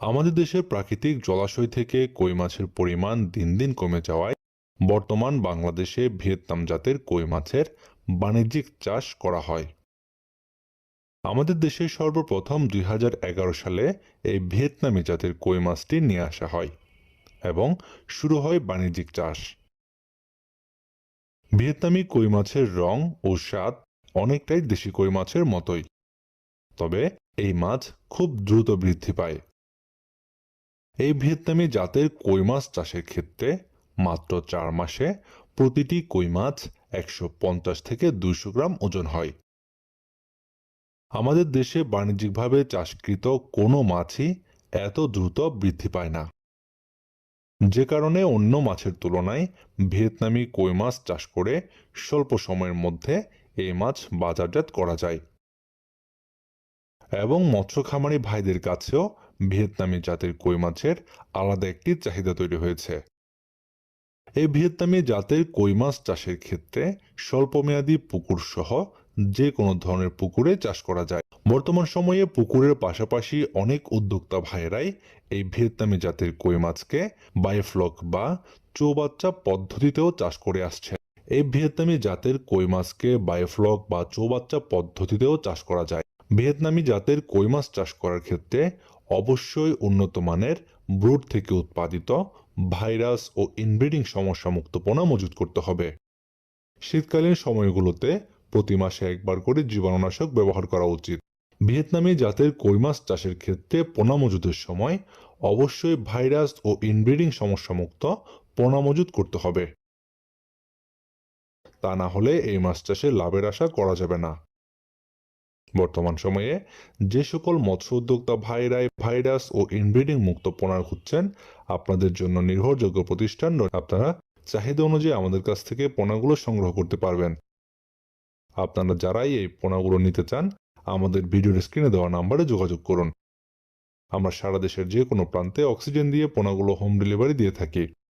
আমাদের দেশের প্রাকৃতিক জলাশয় থেকে কই মাছের পরিমাণ দিন দিন কমে যাওয়ায় বর্তমান বাংলাদেশে ভিয়েতনাম জাতের কই মাছের বাণিজ্যিক চাষ করা হয়। আমাদের দেশে সর্বপ্রথম দুই হাজার এগারো সালে এই ভিয়েতনামি জাতের কই মাছটি নিয়ে আসা হয় এবং শুরু হয় বাণিজ্যিক চাষ। ভিয়েতনামি কই মাছের রং ও স্বাদ অনেকটাই দেশি কই মাছের মতোই, তবে এই মাছ খুব দ্রুত বৃদ্ধি পায়। এই ভিয়েতনামি জাতের কই মাছ চাষের ক্ষেত্রে মাত্র চার মাসে প্রতিটি কই মাছ একশো পঞ্চাশ থেকে দুইশো গ্রাম ওজন হয়। আমাদের দেশে বাণিজ্যিকভাবে চাষকৃত কোনো মাছই এত দ্রুত বৃদ্ধি পায় না। যে কারণে অন্য মাছের তুলনায় ভিয়েতনামি কই মাছ চাষ করে স্বল্প সময়ের মধ্যে এই মাছ বাজারজাত করা যায়। এবং মৎস্য খামারি ভাইদের কাছেও ভিয়েতনামি জাতের কই মাছের আলাদা একটি চাহিদা তৈরি হয়েছে। এই ভিয়েতনামি জাতের কই মাছ চাষের ক্ষেত্রে স্বল্পমেয়াদী পুকুর সহ যে কোনো ধরনের পুকুরে চাষ করা যায়। বর্তমান সময়ে পুকুরের পাশাপাশি অনেক উদ্যোক্তা ভাইয়েরাই এই ভিয়েতনামি জাতের কই মাছকে বায়োফ্লক বা চৌবাচ্চা পদ্ধতিতেও চাষ করে আসছে। এই ভিয়েতনামি জাতের কই মাছকে বায়োফ্লক বা চৌবাচ্চা পদ্ধতিতেও চাষ করা যায়। ভিয়েতনামি জাতের কই মাছ চাষ করার ক্ষেত্রে অবশ্যই উন্নত মানের ব্রুড থেকে উৎপাদিত ভাইরাস ও ইনব্রিডিং সমস্যা মুক্ত পোনা মজুত করতে হবে। শীতকালীন সময়গুলোতে প্রতি মাসে একবার করে জীবাণুনাশক ব্যবহার করা উচিত। ভিয়েতনামি জাতের কই মাছ চাষের ক্ষেত্রে পোনা মজুদের সময় অবশ্যই ভাইরাস ও ইনব্রিডিং সমস্যা মুক্ত পোনা মজুত করতে হবে। তা না হলে এই মাছ চাষে লাভের আশা করা যাবে না। বর্তমান সময়ে যে সকল মৎস্য উদ্যোক্তা ভাইরাই ভাইরাস ও ইনব্রিডিং মুক্ত পোনা খুঁজছেন, আপনাদের জন্য নির্ভরযোগ্য প্রতিষ্ঠান আপনারা চাহিদা অনুযায়ী আমাদের কাছ থেকে পোনাগুলো সংগ্রহ করতে পারবেন। আপনারা যারাই এই পোনাগুলো নিতে চান, আমাদের ভিডিওর স্ক্রিনে দেওয়া নাম্বারে যোগাযোগ করুন। আমরা সারা দেশের যে কোনো প্রান্তে অক্সিজেন দিয়ে পোনাগুলো হোম ডেলিভারি দিয়ে থাকি।